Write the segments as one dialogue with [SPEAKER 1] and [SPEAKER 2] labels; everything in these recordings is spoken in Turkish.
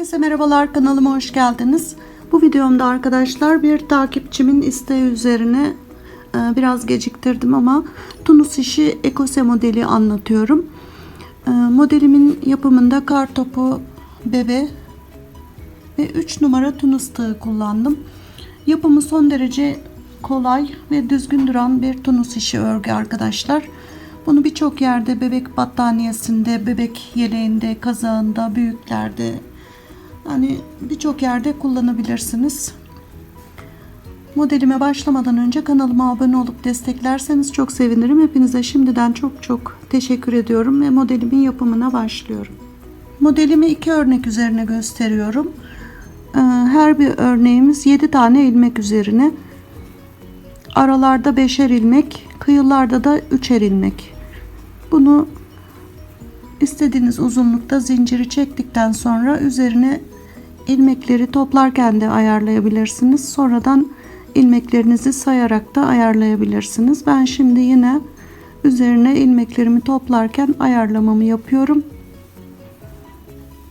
[SPEAKER 1] Herkese merhabalar kanalıma hoş geldiniz. Bu videomda arkadaşlar bir takipçimin isteği üzerine e, biraz geciktirdim ama Tunus işi ekose modeli anlatıyorum. E, Modelimin yapımında kar topu, bebe ve 3 numara Tunus tığı kullandım. Yapımı son derece kolay ve düzgün duran bir Tunus işi örgü arkadaşlar. Bunu birçok yerde bebek battaniyesinde, bebek yeleğinde, kazağında, büyüklerde yani birçok yerde kullanabilirsiniz. Modelime başlamadan önce kanalıma abone olup desteklerseniz çok sevinirim. Hepinize şimdiden çok çok teşekkür ediyorum ve modelimin yapımına başlıyorum. Modelimi iki örnek üzerine gösteriyorum. Ee, Her bir örneğimiz 7 tane ilmek üzerine. Aralarda beşer ilmek, kıyılarda da üçer ilmek. Bunu istediğiniz uzunlukta zinciri çektikten sonra üzerine ilmekleri toplarken de ayarlayabilirsiniz. Sonradan ilmeklerinizi sayarak da ayarlayabilirsiniz. Ben şimdi yine üzerine ilmeklerimi toplarken ayarlamamı yapıyorum.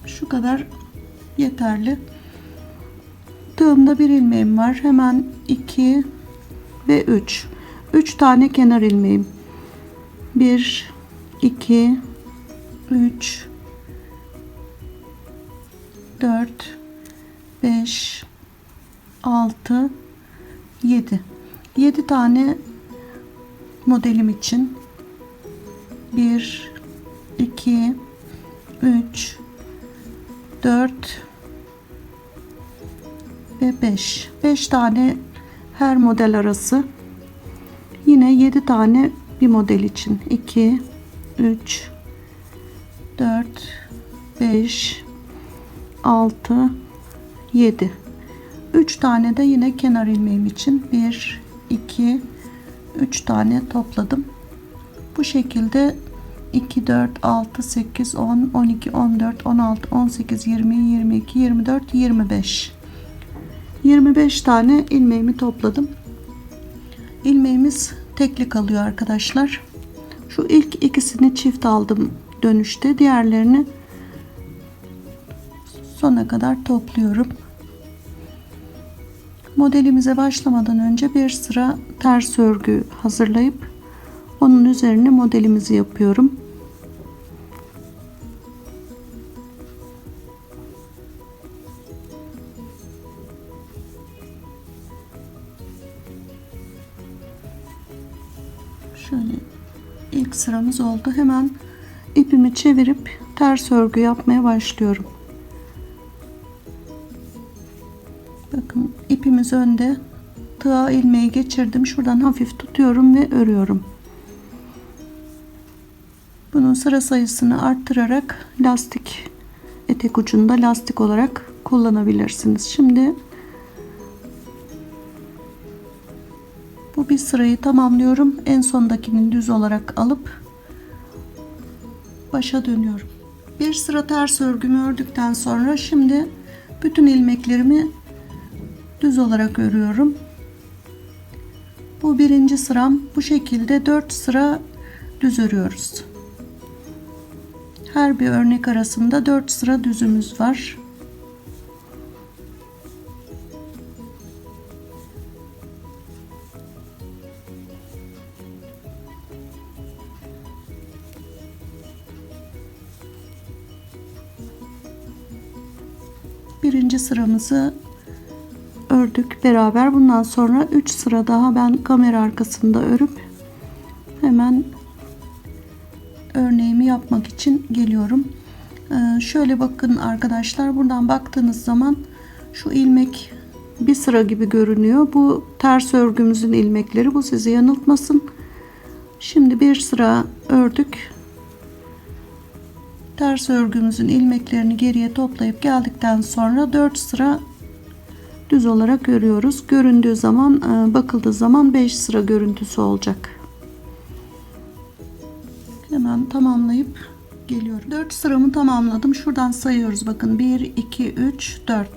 [SPEAKER 1] Şu kadar yeterli. Tığımda bir ilmeğim var. Hemen 2 ve 3. 3 tane kenar ilmeğim. 1 2 3 4 5 6 7 7 tane modelim için 1 2 3 4 ve 5 5 tane her model arası. Yine 7 tane bir model için. 2 3 4 5 6 7 3 tane de yine kenar ilmeğim için. 1 2 3 tane topladım. Bu şekilde 2 4 6 8 10 12 14 16 18 20 22 24 25 25 tane ilmeğimi topladım. İlmeğimiz tekli kalıyor arkadaşlar. Şu ilk ikisini çift aldım dönüşte. Diğerlerini sona kadar topluyorum. Modelimize başlamadan önce bir sıra ters örgü hazırlayıp onun üzerine modelimizi yapıyorum. Şöyle ilk sıramız oldu. Hemen ipimi çevirip ters örgü yapmaya başlıyorum bakın ipimiz önde. Tığa ilmeği geçirdim. Şuradan hafif tutuyorum ve örüyorum. Bunun sıra sayısını arttırarak lastik etek ucunda lastik olarak kullanabilirsiniz. Şimdi bu bir sırayı tamamlıyorum. En sondakini düz olarak alıp başa dönüyorum. Bir sıra ters örgümü ördükten sonra şimdi bütün ilmeklerimi düz olarak örüyorum. Bu birinci sıram. Bu şekilde 4 sıra düz örüyoruz. Her bir örnek arasında 4 sıra düzümüz var. Birinci sıramızı ördük beraber. Bundan sonra 3 sıra daha ben kamera arkasında örüp hemen örneğimi yapmak için geliyorum. Ee, şöyle bakın arkadaşlar buradan baktığınız zaman şu ilmek bir sıra gibi görünüyor. Bu ters örgümüzün ilmekleri bu sizi yanıltmasın. Şimdi bir sıra ördük. Ters örgümüzün ilmeklerini geriye toplayıp geldikten sonra 4 sıra düz olarak örüyoruz. Göründüğü zaman e, bakıldığı zaman 5 sıra görüntüsü olacak. Hemen tamamlayıp geliyorum. 4 sıramı tamamladım. Şuradan sayıyoruz. Bakın 1 2 3 4.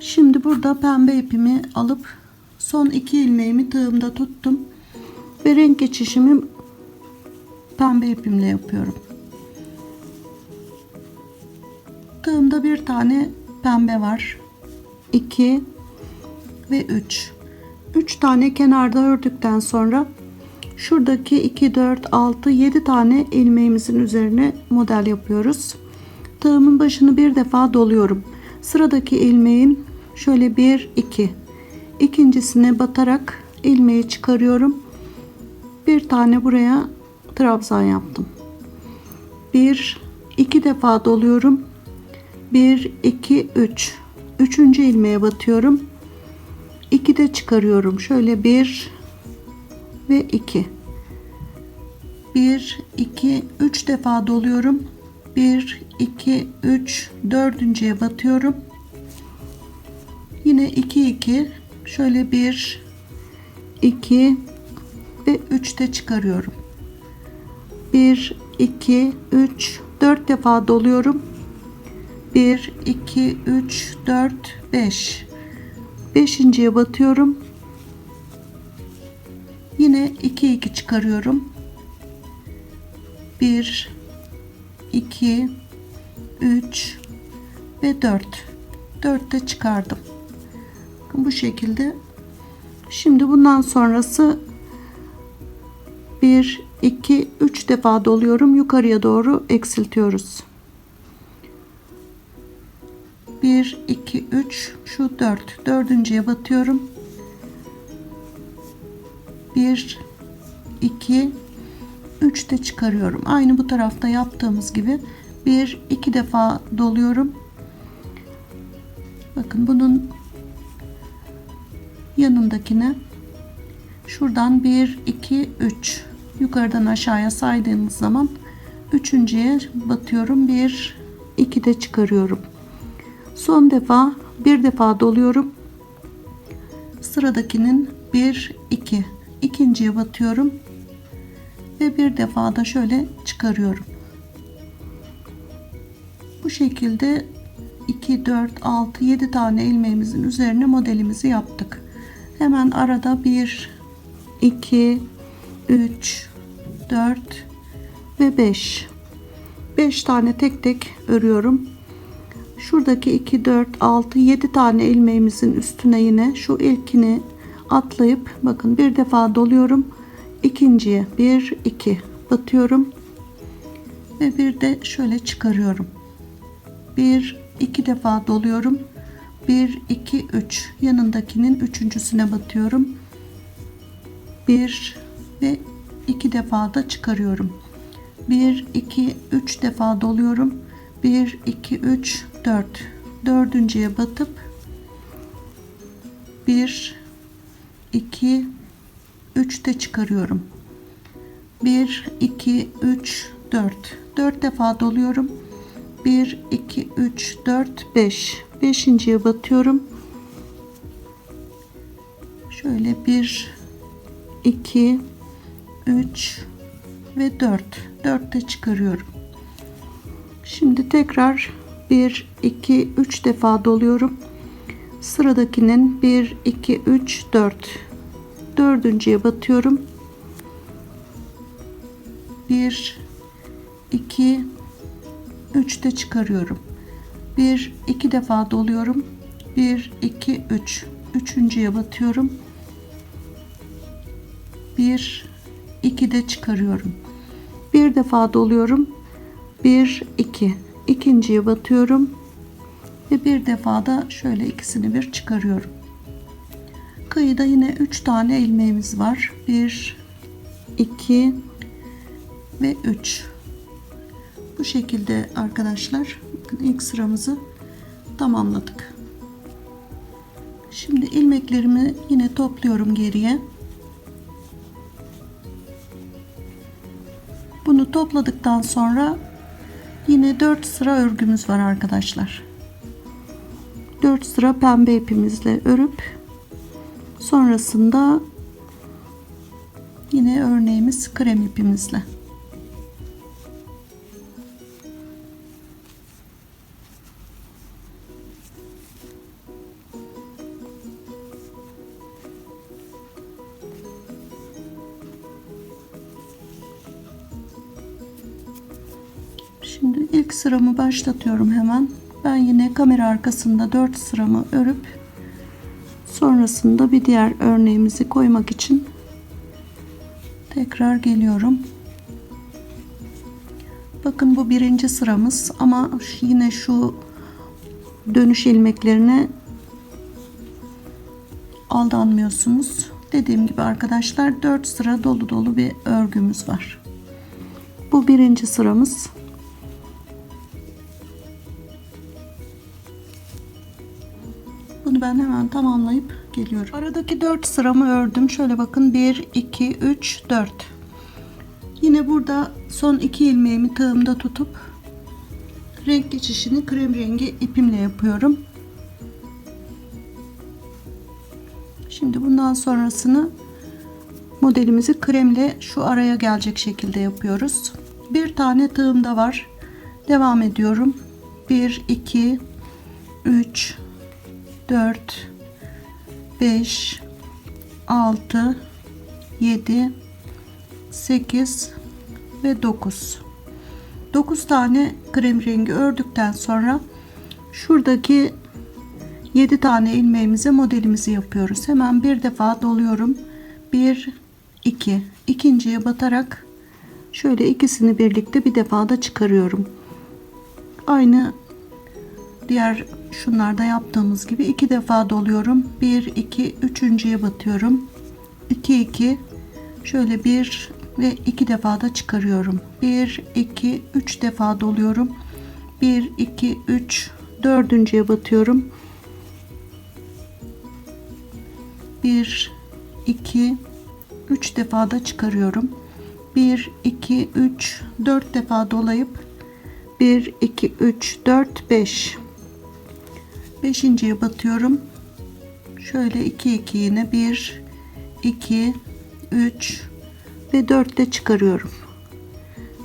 [SPEAKER 1] Şimdi burada pembe ipimi alıp son iki ilmeğimi tığımda tuttum ve renk geçişimi pembe ipimle yapıyorum. Tığımda bir tane pembe var. 2 ve 3. 3 tane kenarda ördükten sonra şuradaki 2 4 6 7 tane ilmeğimizin üzerine model yapıyoruz. Tığımın başını bir defa doluyorum. Sıradaki ilmeğin şöyle 1 2 ikincisine batarak ilmeği çıkarıyorum. Bir tane buraya trabzan yaptım. Bir iki defa doluyorum. 1 2 3 üçüncü ilmeğe batıyorum. 2 de çıkarıyorum. Şöyle 1 ve 2 1 2 3 defa doluyorum. 1 2 3 dördüncüye batıyorum. Yine 2 2 şöyle 1 2 ve 3 de çıkarıyorum. 1 2 3 4 defa doluyorum 1 2 3 4 5 beşinciye batıyorum. Yine 2 2 çıkarıyorum. 1 2 3 ve 4 4 de çıkardım. Bu şekilde. Şimdi bundan sonrası 1 2 3 defa doluyorum. Yukarıya doğru eksiltiyoruz 1 2 3 şu 4 dördüncüye batıyorum. 1 2 3 de çıkarıyorum. Aynı bu tarafta yaptığımız gibi 1 2 defa doluyorum. Bakın bunun yanındakine şuradan 1 2 3 yukarıdan aşağıya saydığımız zaman üçüncüye batıyorum. 1 2 de çıkarıyorum son defa bir defa doluyorum. Sıradakinin 1 2 ikinciye batıyorum ve bir defa da şöyle çıkarıyorum. Bu şekilde 2 4 6 7 tane ilmeğimizin üzerine modelimizi yaptık. Hemen arada 1 2 3 4 ve 5 5 tane tek tek örüyorum şuradaki 2 4 6 7 tane ilmeğimizin üstüne yine şu ilkini atlayıp bakın bir defa doluyorum. İkinciye 1 2 batıyorum ve bir de şöyle çıkarıyorum. 1 2 defa doluyorum. 1 2 3 yanındakinin üçüncüsüne batıyorum. 1 ve 2 defa da çıkarıyorum. 1 2 3 defa doluyorum. 1 2 3 4 dördüncüye batıp 1 2 3 de çıkarıyorum. 1 2 3 4 4 defa doluyorum. 1 2 3 4 5 beşinciye batıyorum. Şöyle 1 2 3 ve 4 4 de çıkarıyorum. Şimdi tekrar 1 2 3 defa doluyorum. Sıradakinin 1 2 3 4 dördüncüye batıyorum. 1 2 3 de çıkarıyorum. 1 2 defa doluyorum. 1 2 3 üçüncüye batıyorum. 1 2 de çıkarıyorum. Bir defa doluyorum. 1 2 ikinciye batıyorum ve bir defa da şöyle ikisini bir çıkarıyorum. Kıyıda yine 3 tane ilmeğimiz var. 1 2 ve 3 bu şekilde arkadaşlar bakın ilk sıramızı tamamladık. Şimdi ilmeklerimi yine topluyorum geriye. Bunu topladıktan sonra yine 4 sıra örgümüz var arkadaşlar. 4 sıra pembe ipimizle örüp sonrasında yine örneğimiz krem ipimizle sıramı başlatıyorum hemen. Ben yine kamera arkasında 4 sıramı örüp sonrasında bir diğer örneğimizi koymak için tekrar geliyorum. Bakın bu birinci sıramız ama yine şu dönüş ilmeklerine aldanmıyorsunuz. Dediğim gibi arkadaşlar 4 sıra dolu dolu bir örgümüz var. Bu birinci sıramız. Ben hemen tamamlayıp geliyorum. Aradaki 4 sıramı ördüm. Şöyle bakın 1, 2, 3, 4. Yine burada son iki ilmeğimi tığımda tutup renk geçişini krem rengi ipimle yapıyorum. Şimdi bundan sonrasını modelimizi kremle şu araya gelecek şekilde yapıyoruz. Bir tane tığım da var. Devam ediyorum. 1 2 3 4 5 6 7 8 ve 9 9 tane krem rengi ördükten sonra şuradaki 7 tane ilmeğimize modelimizi yapıyoruz. Hemen bir defa doluyorum. 1 2 ikinciye batarak şöyle ikisini birlikte bir defa da çıkarıyorum. Aynı diğer şunlarda yaptığımız gibi iki defa doluyorum. 1 2 üçüncüye batıyorum. 2 2 şöyle bir ve iki defa da çıkarıyorum. 1 2 3 defa doluyorum. 1 2 3 dördüncüye batıyorum. 1 2 3 defa da çıkarıyorum. 1 2 3 4 defa dolayıp 1 2 3 4 5 beşinciye batıyorum. Şöyle 2 2 yine 1 2 3 ve 4 de çıkarıyorum.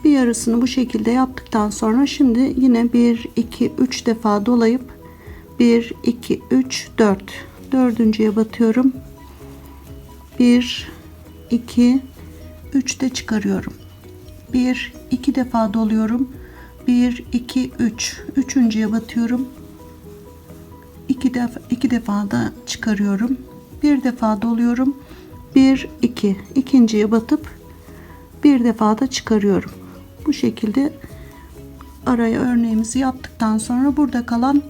[SPEAKER 1] Bir yarısını bu şekilde yaptıktan sonra şimdi yine 1 2 3 defa dolayıp 1 2 3 4 dördüncüye batıyorum. 1 2 3 de çıkarıyorum. 1 2 defa doluyorum. 1 2 3 üçüncüye batıyorum. 2 defa 2 defa da çıkarıyorum. Bir defa doluyorum. 1 2 ikinciye batıp bir defa da çıkarıyorum. Bu şekilde araya örneğimizi yaptıktan sonra burada kalan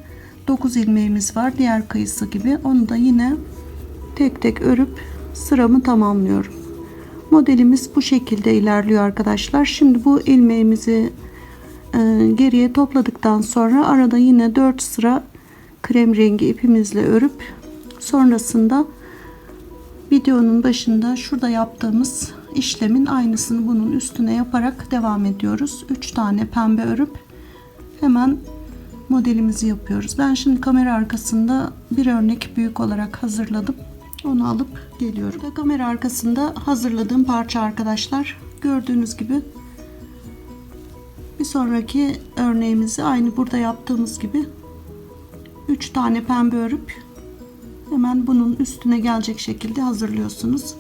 [SPEAKER 1] 9 ilmeğimiz var. Diğer kayısı gibi. Onu da yine tek tek örüp sıramı tamamlıyorum. Modelimiz bu şekilde ilerliyor arkadaşlar. Şimdi bu ilmeğimizi e, geriye topladıktan sonra arada yine 4 sıra krem rengi ipimizle örüp sonrasında videonun başında şurada yaptığımız işlemin aynısını bunun üstüne yaparak devam ediyoruz. 3 tane pembe örüp hemen modelimizi yapıyoruz. Ben şimdi kamera arkasında bir örnek büyük olarak hazırladım. Onu alıp geliyorum. Burada kamera arkasında hazırladığım parça arkadaşlar. Gördüğünüz gibi bir sonraki örneğimizi aynı burada yaptığımız gibi 3 tane pembe örüp hemen bunun üstüne gelecek şekilde hazırlıyorsunuz.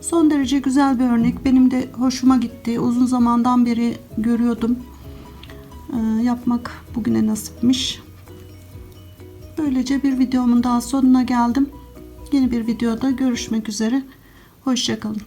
[SPEAKER 1] Son derece güzel bir örnek. Benim de hoşuma gitti. Uzun zamandan beri görüyordum. Ee, yapmak bugüne nasipmiş. Böylece bir videomun daha sonuna geldim. Yeni bir videoda görüşmek üzere. Hoşçakalın.